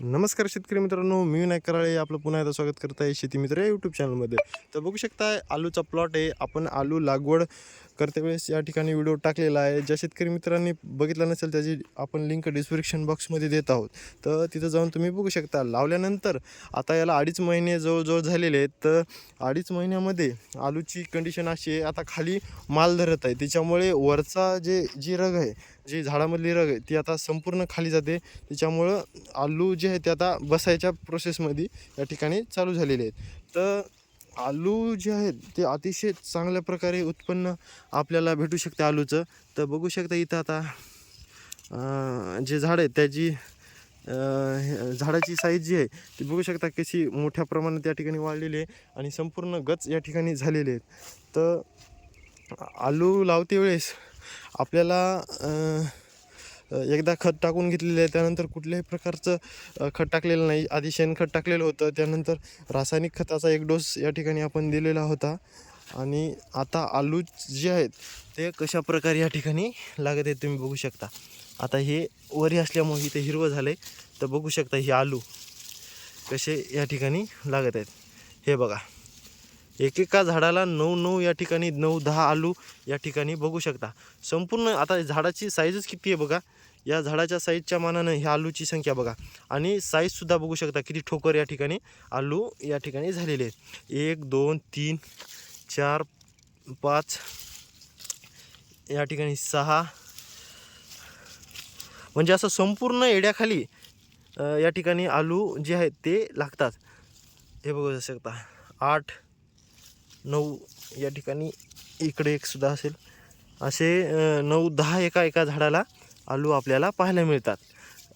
नमस्कार शेतकरी मित्रांनो मी विनायक कराळे आपलं पुन्हा एकदा स्वागत करत आहे शेती मित्र या यूट्यूब चॅनलमध्ये तर बघू शकता आलूचा प्लॉट आहे. आपण आलू लागवड करते वेळेस या ठिकाणी व्हिडिओ टाकलेला आहे. ज्या शेतकरी मित्रांनी बघितला नसेल त्याची आपण लिंक डिस्क्रिप्शन बॉक्समध्ये देत आहोत. तर तिथं जाऊन तुम्ही बघू शकता लावल्यानंतर आता याला अडीच महिने जवळजवळ झालेले आहेत. तर अडीच महिन्यामध्ये आलूची कंडिशन अशी आहे आता खाली माल धरत आहे. त्याच्यामुळे वरचा जे जी रग आहे जी झाडामधली रग आहे ती आता संपूर्ण खाली जाते. त्याच्यामुळं आलू जे आहे ते आता बसायच्या प्रोसेसमध्ये या ठिकाणी चालू झालेले आहेत. तर आलू जे आहेत ते अतिशय चांगल्या प्रकारे उत्पन्न आपल्याला भेटू शकते आलूचं. तर बघू शकता इथं आता जे झाड आहे त्याची हे- झाडाची साईज जी आहे ती बघू शकता कशी मोठ्या प्रमाणात या ठिकाणी वाढलेली आहे आणि संपूर्ण गच या ठिकाणी झालेले आहेत. तर आलू लावते वेळेस आपल्याला एकदा खत टाकून घेतलेलं आहे त्यानंतर कुठल्याही प्रकारचं खत टाकलेलं नाही. आधी शेणखत टाकलेलं होतं त्यानंतर रासायनिक खताचा एक डोस या ठिकाणी आपण दिलेला होता. आणि आता आलू जे आहेत ते कशा प्रकारे या ठिकाणी लागत आहेत तुम्ही बघू शकता. आता हे वरी असल्यामुळे इथे हिरवं झालं आहे तर बघू शकता हे आलू कसे या ठिकाणी लागत आहेत. हे बघा. एकेका झाडाला नऊ नऊ या ठिकाणी नऊ दहा आलू या ठिकाणी बघू शकता. संपूर्ण आता झाडाची साईजच किती आहे बघा? या झाडाच्या साईजच्या मानानं ह्या आलूची संख्या बघा. आणि साईजसुद्धा बघू शकता किती ठोकर या ठिकाणी आलू या ठिकाणी झालेले आहेत. एक दोन तीन चार पाच या ठिकाणी सहा. म्हणजे असं संपूर्ण एड्याखाली या ठिकाणी आलू जे आहेत ते लागतात. हे बघू शकता. आठ नऊ या ठिकाणी इकडे एक सुद्धा असेल. असे नऊ दहा एका एका झाडाला आलू आपल्याला पाहायला मिळतात.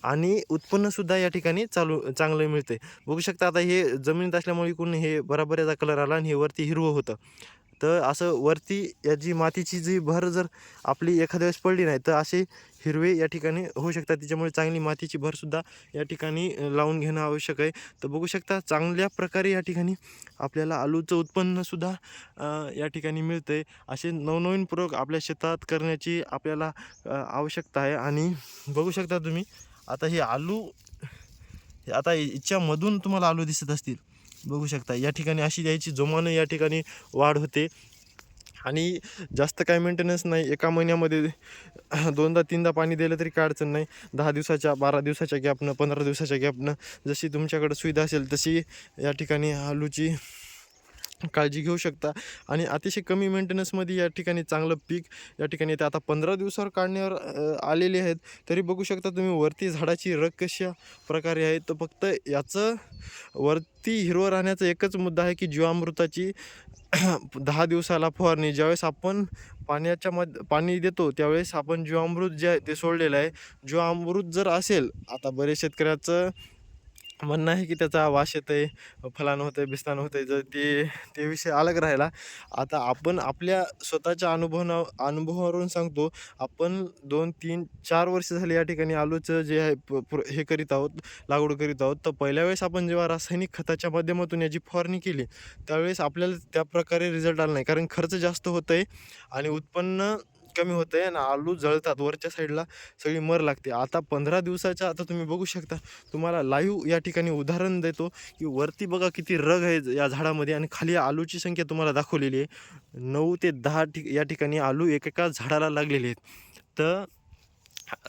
आणि उत्पन्नसुद्धा या ठिकाणी चालू चांगलं मिळते. बघू शकता आता हे जमिनीत असल्यामुळे इकडून हे बराबर याचा कलर आला आणि हे वरती हिरवं होतं. तर असं वरती याची मातीची जी भर जर आपली एखाद्या वेळेस पडली नाही तर असे हिरवे या ठिकाणी होऊ शकतात. त्याच्यामुळे चांगली मातीची भरसुद्धा या ठिकाणी लावून घेणं आवश्यक आहे. तर बघू शकता चांगल्या प्रकारे या ठिकाणी आपल्याला आलूचं उत्पन्नसुद्धा या ठिकाणी मिळतं आहे असे नवनवीन प्रयोग आपल्या शेतात करण्याची आपल्याला आवश्यकता आहे. आणि बघू शकता तुम्ही आता हे आलू हे आता याच्यामधून तुम्हाला आलू दिसत असतील. बघू शकता. या ठिकाणी अशी द्यायची जोमानं या ठिकाणी वाढ होते. आणि जास्त काय मेंटेनन्स नाही. एका महिन्यामध्ये दोनदा तीनदा पाणी दिलं तरी काय अडचण नाही. दहा दिवसाच्या बारा दिवसाच्या गॅपनं पंधरा दिवसाच्या गॅपनं जशी तुमच्याकडे सुविधा असेल तशी या ठिकाणी आलूची काळजी घेऊ शकता. आणि अतिशय कमी मेंटेनन्समध्ये या ठिकाणी चांगलं पीक या ठिकाणी येते आता पंधरा दिवसावर काढण्यावर आलेले आहेत. तरी बघू शकता तुम्ही वरती झाडाची रग कशा प्रकारे आहे तर फक्त याचं वरती हिरवं राहण्याचा एकच मुद्दा आहे की जीवामृताची दहा दिवसाला फवारणी. ज्यावेळेस आपण पाण्याच्या मध पाणी देतो त्यावेळेस आपण जीवामृत जे आहे ते सोडलेलं आहे. जीवामृत जर असेल आता बरेच शेतकऱ्याचं म्हणणं आहे की त्याचा वास येतं आहे फलानं होतं आहे बिस्तान होतं आहे जर ते ते विषय अलग राहिला. आता आपण आपल्या स्वतःच्या अनुभवना अनुभवावरून सांगतो आपण दोन तीन चार वर्ष झाले या ठिकाणी आलूचं जे आहे प- हे करीत आहोत लागवड करीत आहोत. तर पहिल्या वेळेस आपण जेव्हा रासायनिक खताच्या माध्यमातून याची फवारणी केली त्यावेळेस आपल्याला त्या प्रकारे रिझल्ट आला नाही. कारण खर्च जास्त होतं आहे आणि उत्पन्न कमी होतं आहे आणि आलू जळतात. वरच्या साईडला सगळी मर लागते. आता पंधरा दिवसाच्या आता तुम्ही बघू शकता. तुम्हाला लाईव्ह या ठिकाणी उदाहरण देतो की वरती बघा किती रग आहे या झाडामध्ये आणि खाली आलूची संख्या तुम्हाला दाखवलेली आहे. नऊ ते दहा ठिक या ठिकाणी आलू एकेका झाडाला लागलेले आहेत. तर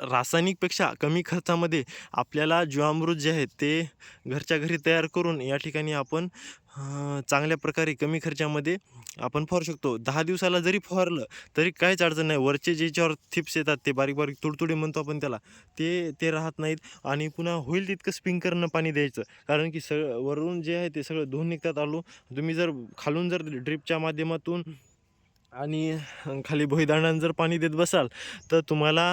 रासायनिकपेक्षा कमी खर्चामध्ये आपल्याला जीवामृत जे आहे ते घरच्या घरी तयार करून या ठिकाणी आपण चांगल्या प्रकारे कमी खर्चामध्ये आपण फवारू शकतो. दहा दिवसाला जरी फवारलं तरी काहीच अडचण नाही. वरचे जे ज्यावर थिप्स येतात ते बारीक बारीक तुडतुडे म्हणतो आपण त्याला ते ते राहत नाहीत आणि पुन्हा होईल तितकं स्प्रिंकरनं पाणी द्यायचं. कारण की सगळं वरून जे आहे ते सगळं धुवून निघतात आलू. तुम्ही जर खालून जर ड्रिपच्या माध्यमातून आणि खाली भुईदांडानं जर पाणी देत बसाल तर तुम्हाला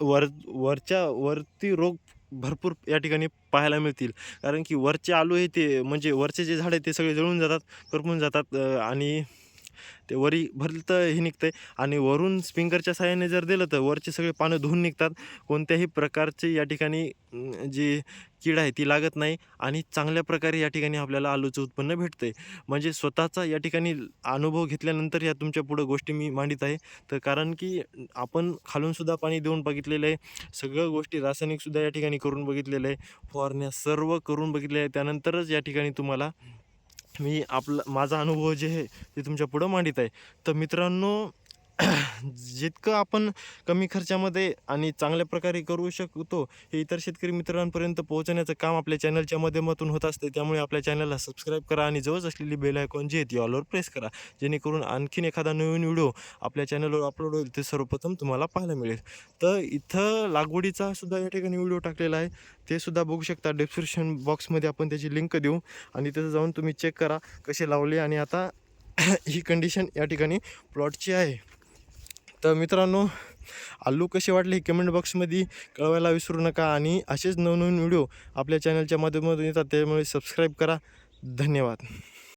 वर वरच्या वरती रोग भरपूर या ठिकाणी पाहायला मिळतील. कारण की वरचे आलू हे ते म्हणजे वरचे जे झाड आहे ते सगळे जळून जातात करपून जातात आणि ते वरी भरतं हे निघतं आहे आणि वरून स्प्रिंकरच्या साह्याने जर दिलं तर वरचे सगळे पानं धुवून निघतात. कोणत्याही प्रकारचे या ठिकाणी जी कीड आहे ती लागत नाही. आणि चांगल्या प्रकारे या ठिकाणी आपल्याला आलूचं उत्पन्न भेटतं आहे म्हणजे स्वतःचा या ठिकाणी अनुभव घेतल्यानंतर या तुमच्या पुढं गोष्टी मी मांडित आहे. तर कारण की आपण खालूनसुद्धा पाणी देऊन बघितलेलं आहे. सगळं गोष्टी रासायनिकसुद्धा या ठिकाणी करून बघितलेलं आहे. फवारण्या सर्व करून बघितले आहे त्यानंतरच या ठिकाणी तुम्हाला मी आपला माझा अनुभव जे आहे ते तुमच्या पुढं मांडित आहे. तर मित्रांनो जितकं आपण कमी खर्चामध्ये आणि चांगल्या प्रकारे करू शकतो हे इतर शेतकरी मित्रांपर्यंत पोहोचण्याचं काम आपल्या चॅनलच्या माध्यमातून होत असते. त्यामुळे आपल्या चॅनलला सबस्क्राईब करा आणि जवळच असलेली बेल आयकॉन जी आहे ती ऑलवर प्रेस करा. जेणेकरून आणखीन एखादा नवीन व्हिडिओ आपल्या चॅनलवर अपलोड होईल ते सर्वप्रथम तुम्हाला पाहायला मिळेल. तर इथं लागवडीचा सुद्धा या ठिकाणी व्हिडिओ टाकलेला आहे. ते सुद्धा बघू शकता. डिस्क्रिप्शन बॉक्समध्ये आपण त्याची लिंक देऊ आणि तिथं जाऊन तुम्ही चेक करा कसे लावले आणि आता ही कंडिशन या ठिकाणी प्लॉटची आहे. तर मित्रांनो आलू कसे वाटले हे कमेंट बॉक्समध्ये कळवायला विसरू नका आणि असेच नवनवीन व्हिडिओ आपल्या चॅनलच्या माध्यमातून येतात त्यामुळे सबस्क्राईब करा. धन्यवाद.